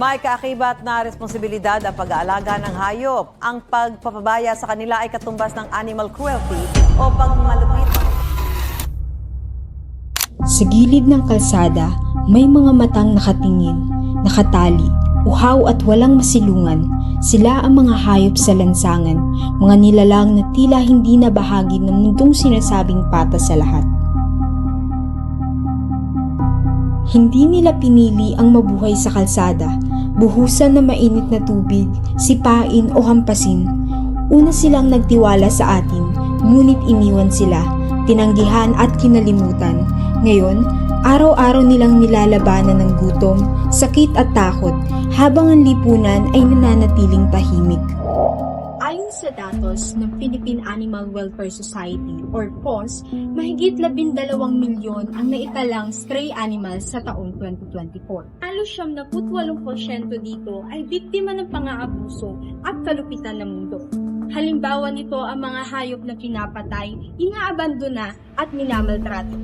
May kaakibat na responsibilidad ang pag-aalaga ng hayop. Ang pagpapabaya sa kanila ay katumbas ng animal cruelty o pagmalupit. Sa gilid ng kalsada, may mga matang nakatingin, nakatali, uhaw at walang masilungan. Sila ang mga hayop sa lansangan, mga nilalang na tila hindi na bahagi ng mundong sinasabing patas sa lahat. Hindi nila pinili ang mabuhay sa kalsada, buhusan na mainit na tubig, sipain o hampasin. Una silang nagtiwala sa atin, ngunit iniwan sila, tinanggihan at kinalimutan. Ngayon, araw-araw nilang nilalabanan ng gutom, sakit at takot, habang ang lipunan ay nananatiling tahimik. Sa datos ng Philippine Animal Welfare Society or PAWS, mahigit 12 milyon ang naitalang stray animals sa taong 2024. Halos siyam na 78% dito ay biktima ng pang-aabuso at kalupitan ng mundo. Halimbawa nito ang mga hayop na pinapatay, inaabandona at minamaltrato.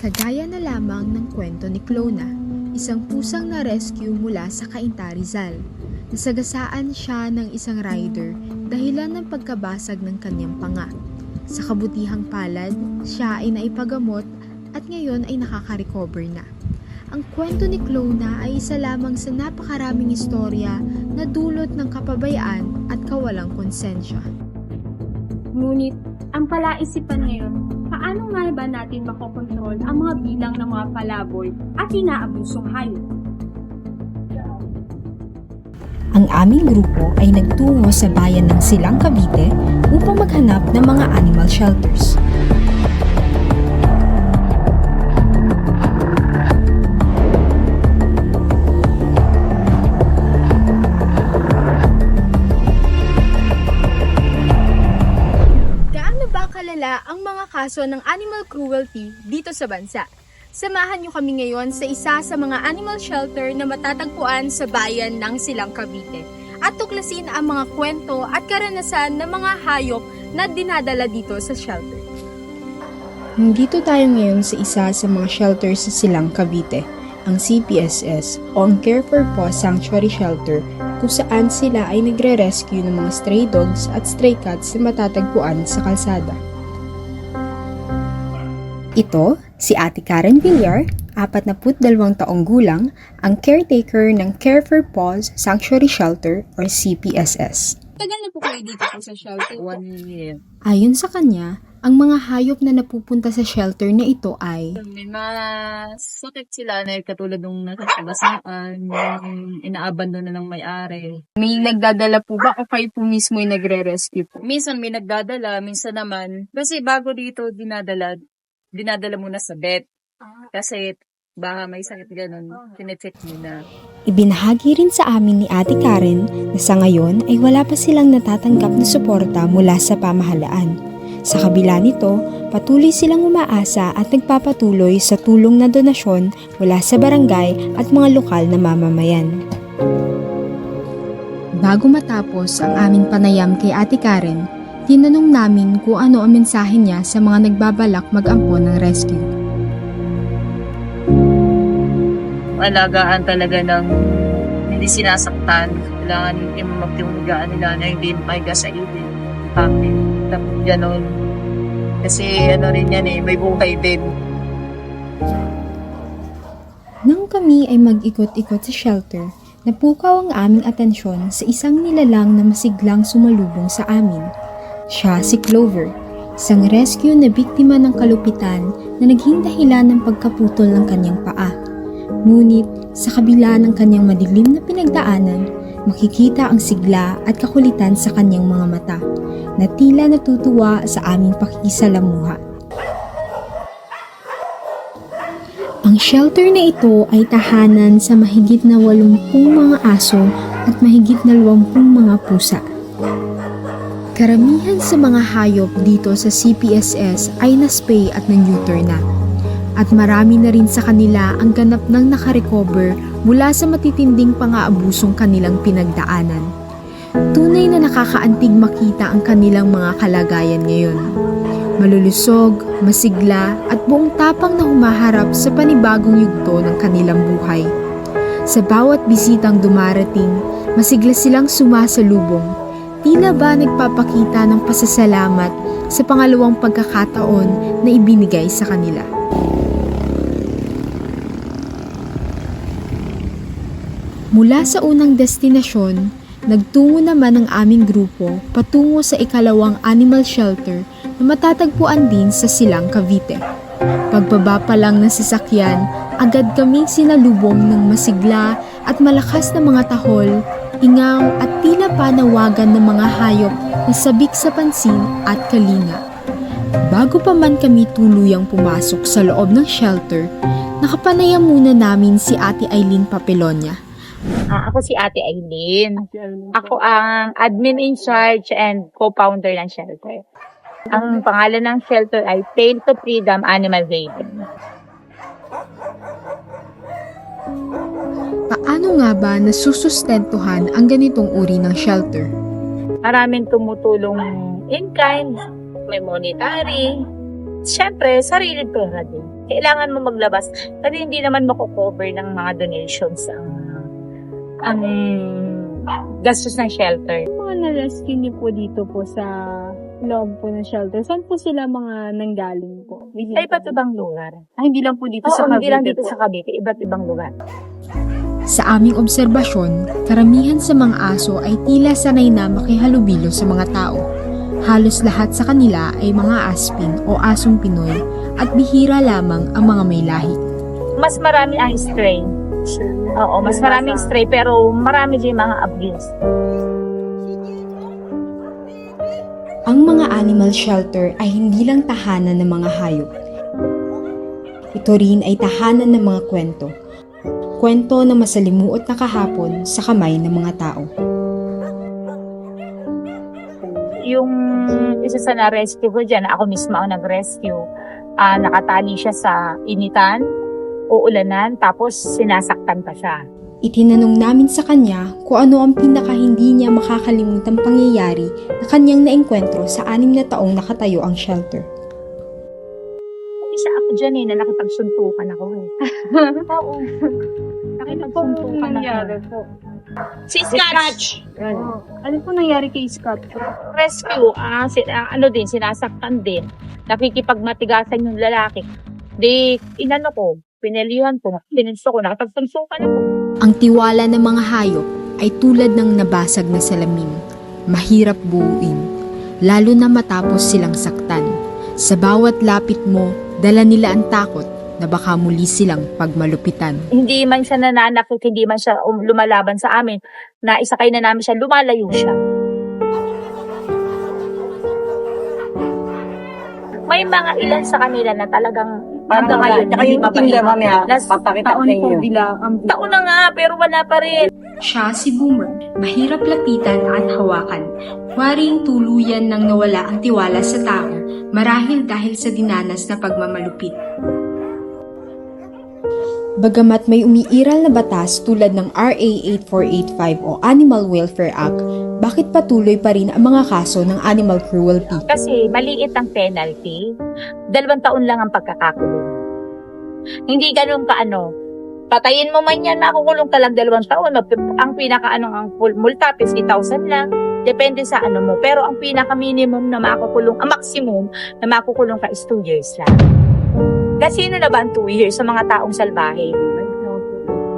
Kagaya na lamang ng kwento ni Clona, isang pusang na-rescue mula sa Cainta Rizal. Nasagasaan siya ng isang rider dahilan ng pagkabasag ng kanyang panga. Sa kabutihang palad, siya ay naipagamot at ngayon ay nakaka-recover na. Ang kwento ni Clona ay isa lamang sa napakaraming istorya na dulot ng kapabayaan at kawalang konsensya. Ngunit, ang palaisipan ngayon, paano nga ba natin makokontrol ang mga bilang ng mga palaboy at inaabusong hayop? Ang aming grupo ay nagtungo sa bayan ng Silang Cavite upang maghanap ng mga animal shelters. Gaano ba kalala ang mga kaso ng animal cruelty dito sa bansa? Samahan niyo kami ngayon sa isa sa mga animal shelter na matatagpuan sa bayan ng Silang Cavite at tuklasin ang mga kwento at karanasan ng mga hayop na dinadala dito sa shelter. Nandito tayo ngayon sa isa sa mga shelters sa Silang Cavite, ang CPSS o ang Care for Paws Sanctuary Shelter kung saan sila ay nagre-rescue ng mga stray dogs at stray cats na matatagpuan sa kalsada. Ito, si Ate Karen Villar, 42 taong gulang, ang caretaker ng Care for Paws Sanctuary Shelter or CPSS. Tagal na po kayo dito po sa shelter? One year. Ayon sa kanya, ang mga hayop na napupunta sa shelter na ito ay May mas sakit sila na katulad nung nakakabasaan, yung inaabandon na ng may-ari. May nagdadala po ba o kayo po mismo yung nagre-rescue po? Minsan may nagdadala, minsan naman, kasi bago dito dinadala, dinadala muna sa vet. Kasi baka may sakit ganun, tinecheck muna. Ibinahagi rin sa amin ni Ate Karen na sa ngayon ay wala pa silang natatanggap na suporta mula sa pamahalaan. Sa kabila nito, patuloy silang umaasa at nagpapatuloy sa tulong na donasyon mula sa barangay at mga lokal na mamamayan. Bago matapos ang aming panayam kay Ate Karen, tinanong namin kung ano ang mensahe niya sa mga nagbabalak mag-ampon ng rescue. Alagaan talaga ng hindi sinasaktan. Kailangan yung magtiwagaan nila na hindi mahiga sa ibig. Family. Tapos ganun. Kasi ano rin yan eh, may buhay din. Nang kami ay mag-ikot-ikot sa shelter, napukaw ang aming atensyon sa isang nilalang na masiglang sumalubong sa amin. Siya si Clover, isang rescue na biktima ng kalupitan na naging dahilan ng pagkaputol ng kanyang paa. Ngunit sa kabila ng kanyang madilim na pinagdaanan, makikita ang sigla at kakulitan sa kanyang mga mata na tila natutuwa sa aming pakikisalamuha. Ang shelter na ito ay tahanan sa mahigit na 80 mga aso at mahigit na 20 mga pusa. Karamihan sa mga hayop dito sa CPSS ay na-spay at na-neuter na. At marami na rin sa kanila ang ganap ng nakarecover mula sa matitinding pang-aabusong kanilang pinagdaanan. Tunay na nakakaantig makita ang kanilang mga kalagayan ngayon malulusog, masigla at buong tapang na humaharap sa panibagong yugto ng kanilang buhay. Sa bawat bisitang dumarating, masigla silang sumasalubong. Tila ba nagpapakita ng pasasalamat sa pangalawang pagkakataon na ibinigay sa kanila. Mula sa unang destinasyon, nagtungo naman ang aming grupo patungo sa ikalawang animal shelter na matatagpuan din sa Silang Cavite. Pagbaba pa lang ng sasakyan, agad kaming sinalubong ng masigla at malakas na mga tahol, ingaw at tila panawagan ng mga hayop na sabik sa pansin at kalinga. Bago pa man kami tuluyang pumasok sa loob ng shelter, nakapanayam muna namin si Ate Eileen Papelonia. Ah, ako si Ate Aileen. Ako ang admin in charge and co-founder ng shelter. Ang pangalan ng shelter ay Tail to Freedom Animal Haven. Paano nga ba nasusustentuhan ang ganitong uri ng shelter? Maraming tumutulong in kind, may monetary. Siyempre, sarili pera din. Kailangan mo maglabas kasi hindi naman mako-cover ng mga donations ang ang gastos ng shelter. mga na-rescue niyo po dito po sa loob po ng shelter, saan po sila mga nanggaling po? Sa iba't ibang lugar. Ah, hindi lang po dito Oo, sa hindi lang Cavite dito po. sa Cavite, iba't ibang lugar. Sa aming obserbasyon, karamihan sa mga aso ay tila sanay na makihalubilo sa mga tao. Halos lahat sa kanila ay mga aspin o asong Pinoy at bihira lamang ang mga may lahi. Mas marami ang stray. Oo, mas maraming stray pero marami din mga abuse. Ang mga animal shelter ay hindi lang tahanan ng mga hayop. Ito rin ay tahanan ng mga kwento. Kwento na masalimuot na kahapon sa kamay ng mga tao. Yung isa sa na-rescue ko dyan, ako mismo ang nag-rescue. Ah, nakatali siya sa initan, uulanan, tapos sinasaktan pa siya. Itinanong namin sa kanya kung ano ang pinaka hindi niya makakalimutang pangyayari na kanyang naengkwentro sa anim na taong nakatayo ang shelter. Isa ako dyan eh, na nakipagsuntukan ako eh. Oo. nakipagsuntukan ako. Si Scratch! Ano po nangyari kay Scott? rescue, ah, si, ah, ano din, sinasaktan din. Nakikipagmatigasan yung lalaki. Di, inano ko, pinelihan ko, pinunso ko, nakapagsunsukan ako. Ang tiwala ng mga hayop ay tulad ng nabasag na salamin. Mahirap buuin, lalo na matapos silang saktan. Sa bawat lapit mo, dala nila ang takot na baka muli silang pagmalupitan. Hindi man siya nananakit, hindi man siya um, lumalaban sa amin, na isakay na namin siya, lumalayo siya. May mga ilan sa kanila na talagang hanggang ngayon, Tsaka hindi yung mabait. tinda mamaya, Nas- papakita ko sa inyo. Taon na nga, pero wala pa rin. Siya si Boomer, mahirap lapitan at hawakan. Waring tuluyan nang nawala ang tiwala sa tao, marahil dahil sa dinanas na pagmamalupit. Bagamat may umiiral na batas tulad ng RA 8485 o Animal Welfare Act, bakit patuloy pa rin ang mga kaso ng animal cruelty? Kasi maliit ang penalty. Dalawang taon lang ang pagkakakulong. Hindi ganun ka ano. Patayin mo man yan, makukulong ka lang dalawang taon. Ang pinaka ano, ang full multa, 50,000 lang. Depende sa ano mo. Pero ang pinaka minimum na makukulong, ang maximum na makukulong ka is 2 years lang. Kasi sino na ba ang 2 years sa mga taong salbahe?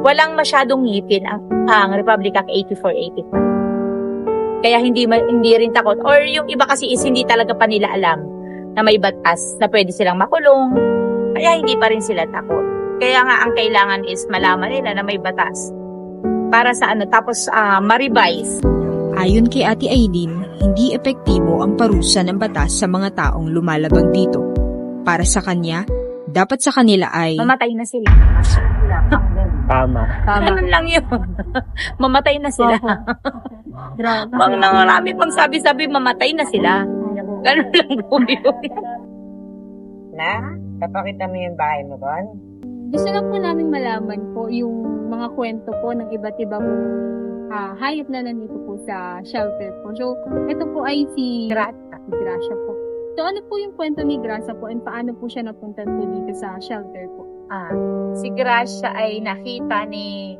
Walang masyadong ngipin ang, ang Republic Act 8485. Kaya hindi hindi rin takot or yung iba kasi is hindi talaga pa nila alam na may batas na pwede silang makulong. Kaya hindi pa rin sila takot. Kaya nga ang kailangan is malaman nila na may batas. Para sa ano tapos ah, ma-revise. Ayon kay Ate Aileen, hindi epektibo ang parusa ng batas sa mga taong lumalabag dito. Para sa kanya, dapat sa kanila ay Mamatay na sila. Tama. Ganun lang yun. mamatay na sila. Mga nangarami pang sabi-sabi, mamatay na sila. Ganun lang po yun. Na? Papakita mo yung bahay mo doon? Gusto lang po namin malaman po yung mga kwento po ng iba't ibang ah, hayop na nandito po sa shelter po. So, ito po ay si Gracia. si Gracia po. So, ano po yung kwento ni Gracia po and paano po siya napunta po dito sa shelter po? Ah, si Gracia ay nakita ni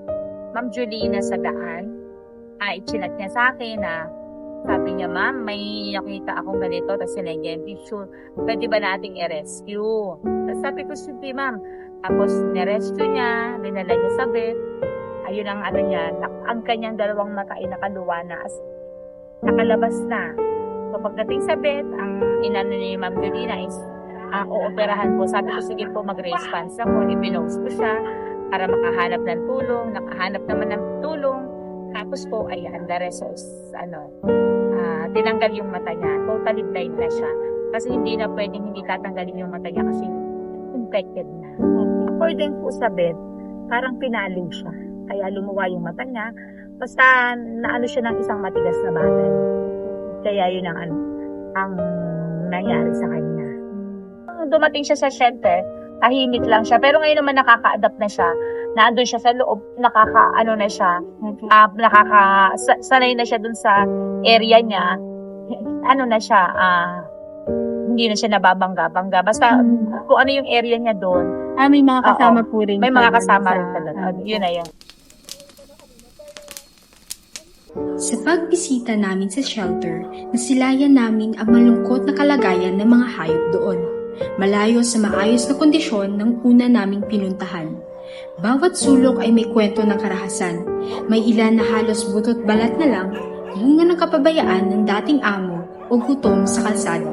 Ma'am Julina sa daan. Ah, ichinat niya sa akin na sabi niya, ma'am, may nakita akong ganito, tapos sinigyan tissue. Pwede ba nating i-rescue? Tapos sabi ko, sige, ma'am. Tapos, nirescue niya, dinala niya sa vet. Ayun ang ano niya, ang kanyang dalawang mata ay nakaluwa na as nakalabas na. So, pagdating sa vet, ang inano ni Ma'am Julina is, ah, ooperahan po. Sabi ko, sige po, mag-response ako. Ipinose ko siya para makahanap ng tulong. Nakahanap naman ng tulong. Tapos po, ayan, the is, ano, ah, tinanggal yung mata niya. Totally blind na siya. Kasi hindi na pwedeng hindi tatanggalin yung mata niya kasi infected na. According po sa vet, parang pinalo siya. Kaya lumuwa yung mata niya. Basta naano siya ng isang matigas na bagay. Kaya yun ang ano, ang nangyari sa kanya. Nung Dumating siya sa shelter, tahimik lang siya. Pero ngayon naman nakaka-adapt na siya. Naandun siya sa loob, nakaka, ano na siya, ah, nakaka, sa- sanay na siya dun sa area niya. Ano na siya, ah, hindi na siya nababangga-bangga. Basta kung ano yung area niya doon, Ah, may mga kasama po rin. may mga kasama rin talaga. Yun na yun. Sa pagbisita namin sa shelter, nasilayan namin ang malungkot na kalagayan ng mga hayop doon. Malayo sa maayos na kondisyon ng una naming pinuntahan. Bawat sulok ay may kwento ng karahasan. May ilan na halos butot balat na lang, bunga ng kapabayaan ng dating amo o gutom sa kalsada.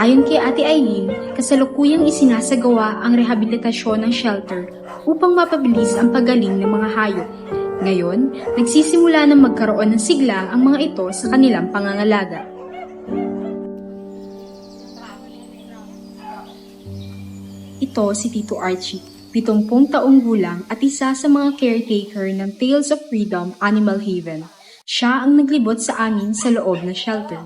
Ayon kay Ate Eileen, kasalukuyang isinasagawa ang rehabilitasyon ng shelter upang mapabilis ang pagaling ng mga hayop. Ngayon, nagsisimula na magkaroon ng sigla ang mga ito sa kanilang pangangalaga. Ito si Tito Archie, 70 taong gulang at isa sa mga caretaker ng Tales of Freedom Animal Haven. Siya ang naglibot sa amin sa loob ng shelter.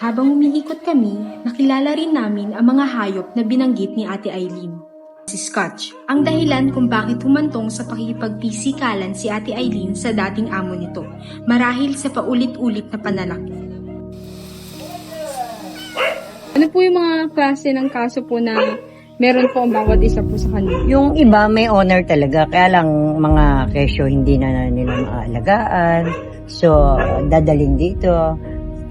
Habang umiikot kami, nakilala rin namin ang mga hayop na binanggit ni Ate Eileen. Si Scotch, ang dahilan kung bakit humantong sa pakikipagpisikalan si Ate Eileen sa dating amo nito, marahil sa paulit-ulit na pananakit. Ano po yung mga klase ng kaso po na meron po ang bawat isa po sa kanila? Yung iba may honor talaga, kaya lang mga kesyo hindi na nila maaalagaan. So, dadaling dito.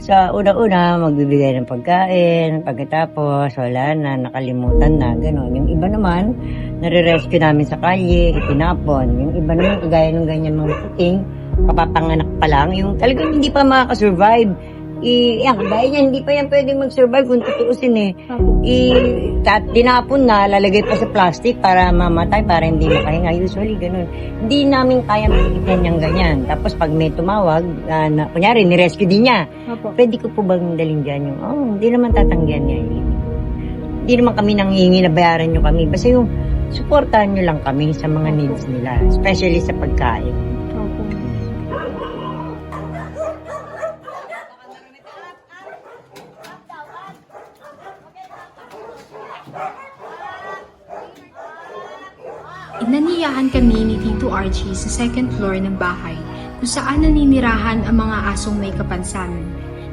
Sa una-una, magbibigay ng pagkain. Pagkatapos, wala na, nakalimutan na, gano'n. Yung iba naman, nare-rescue namin sa kalye, itinapon. Yung iba naman, kagaya ng ganyan mga puting, kapapanganak pa lang, yung talagang hindi pa makakasurvive. I, yan, kagaya niya, hindi pa yan pwedeng mag-survive kung tutuusin eh. I, tat, dinapon na, lalagay pa sa plastic para mamatay, para hindi makahinga. Usually, ganun. Hindi namin kaya makikita niyang ganyan. Tapos, pag may tumawag, ah, na, kunyari, nirescue din niya. Opo. Pwede ko po bang dalhin dyan yung, oh, hindi naman tatanggihan niya. Hindi naman kami nanghihingi na bayaran niyo kami. Basta yung, supportahan niyo lang kami sa mga needs nila. Especially sa pagkain. Inaniyahan kami ni Tito Archie sa second floor ng bahay kung saan naninirahan ang mga asong may kapansanan.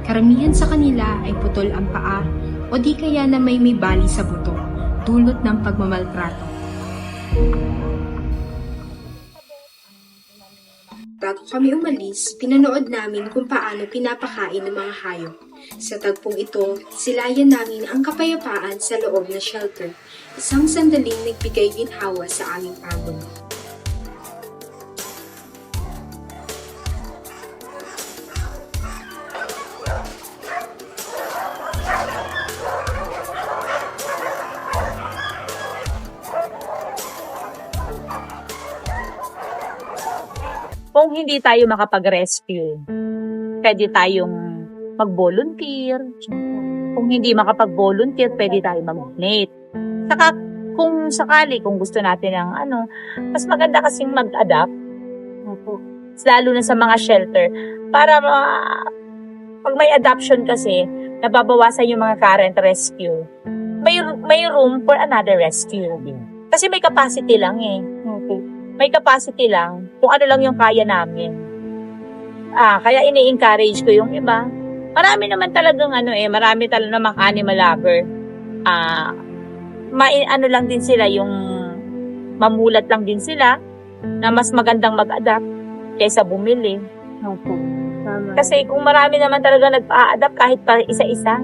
Karamihan sa kanila ay putol ang paa o di kaya na may may bali sa buto, dulot ng pagmamaltrato. Bago kami umalis, pinanood namin kung paano pinapakain ng mga hayop. Sa tagpong ito, silayan namin ang kapayapaan sa loob ng shelter. Isang sandaling nagbigay ginhawa sa aming pagod. Hindi tayo makapag-rescue, pwede tayong mag-volunteer. Kung hindi makapag-volunteer, pwede tayo mag-donate. Saka, kung sakali, kung gusto natin ng ano, mas maganda kasing mag-adapt. Lalo na sa mga shelter. Para ma- pag may adoption kasi, nababawasan yung mga current rescue. May, may room for another rescue. Kasi may capacity lang eh. May capacity lang kung ano lang yung kaya namin. Ah, kaya ini-encourage ko yung iba. Marami naman talagang ano eh, marami talaga namang animal lover. Ah, may ano lang din sila yung mamulat lang din sila na mas magandang mag-adapt kaysa bumili. Opo. Tama. Kasi kung marami naman talaga nag-a-adapt kahit pa isa-isa,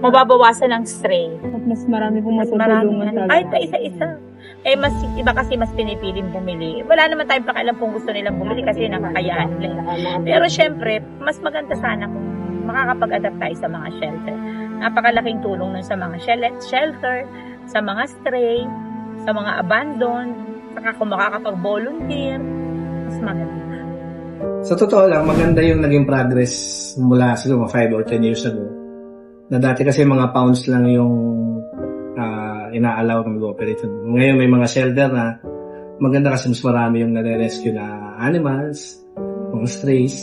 mababawasan ng stray. At mas marami pong matutulungan talaga. Kahit pa isa-isa. Eh, mas, iba kasi mas pinipiling bumili. Wala naman tayong pakialam kung gusto nilang bumili kasi nakakayaan nila. Pero syempre, mas maganda sana kung makakapag-adapt tayo sa mga shelter. Napakalaking tulong nun sa mga shel- shelter, sa mga stray, sa mga abandoned, saka kung makakapag-volunteer, mas maganda. Sa totoo lang, maganda yung naging progress mula siguro mga 5 or 10 years ago. Na dati kasi mga pounds lang yung ina-allow ng mag-operate. Ngayon may mga shelter na maganda kasi mas marami yung nare-rescue na animals, mga strays.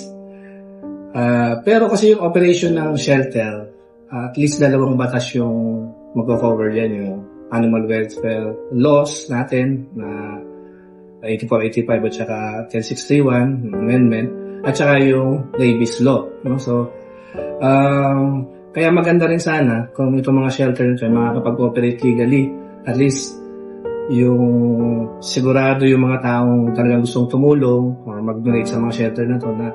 Ah, pero kasi yung operation ng shelter, ah, at least dalawang batas yung mag-cover yan, yung animal welfare laws natin na 8485 at saka 10631 yung amendment at saka yung rabies law no so um, kaya maganda rin sana kung itong mga shelter nito ay makakapag-operate legally at least yung sigurado yung mga taong talagang gustong tumulong or mag-donate sa mga shelter na to na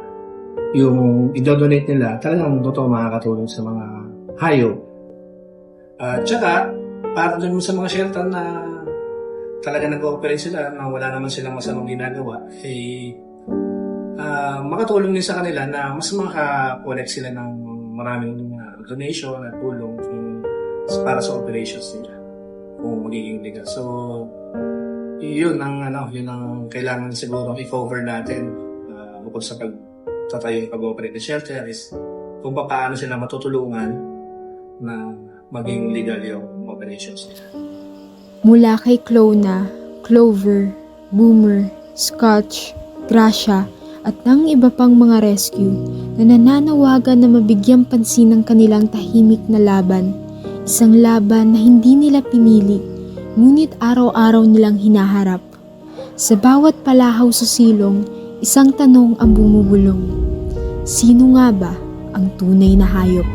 yung i-donate nila talagang totoo makakatulong sa mga hayop. At saka, para dun sa mga shelter na talaga nag-ooperate sila na wala naman silang masamang ginagawa, eh, ah, makatulong din sa kanila na mas maka-collect sila ng maraming uh, donation at tulong para sa operations nila kung magiging legal. So, yun ang ano, yun ang kailangan siguro i-cover natin ah, bukod sa pagtatayo ng pag-ooperate ng shelter is kung paano sila matutulungan na maging legal yung operations nila. Mula kay Clona, Clover, Boomer, Scotch, Gracia, at ng iba pang mga rescue na nananawagan na mabigyang pansin ang kanilang tahimik na laban. Isang laban na hindi nila pinili, ngunit araw-araw nilang hinaharap. Sa bawat palahaw sa silong, isang tanong ang bumubulong. Sino nga ba ang tunay na hayop?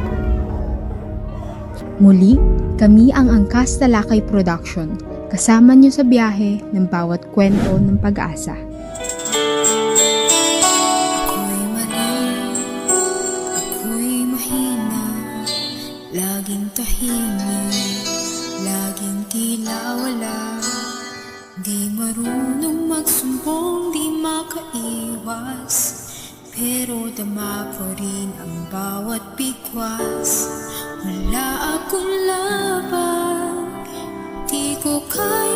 Muli, kami ang Angkas Talakay Production. Kasama niyo sa biyahe ng bawat kwento ng pag-asa. Tahimik, laging tila wala. Di marunong magsumbong, di makaiwas. Pero dama ko rin ang bawat bigwas. Wala akong laban Di ko kayang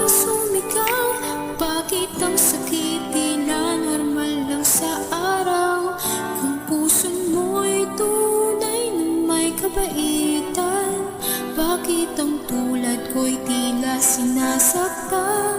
tulad ko'y tila sinasaktan. Ako'y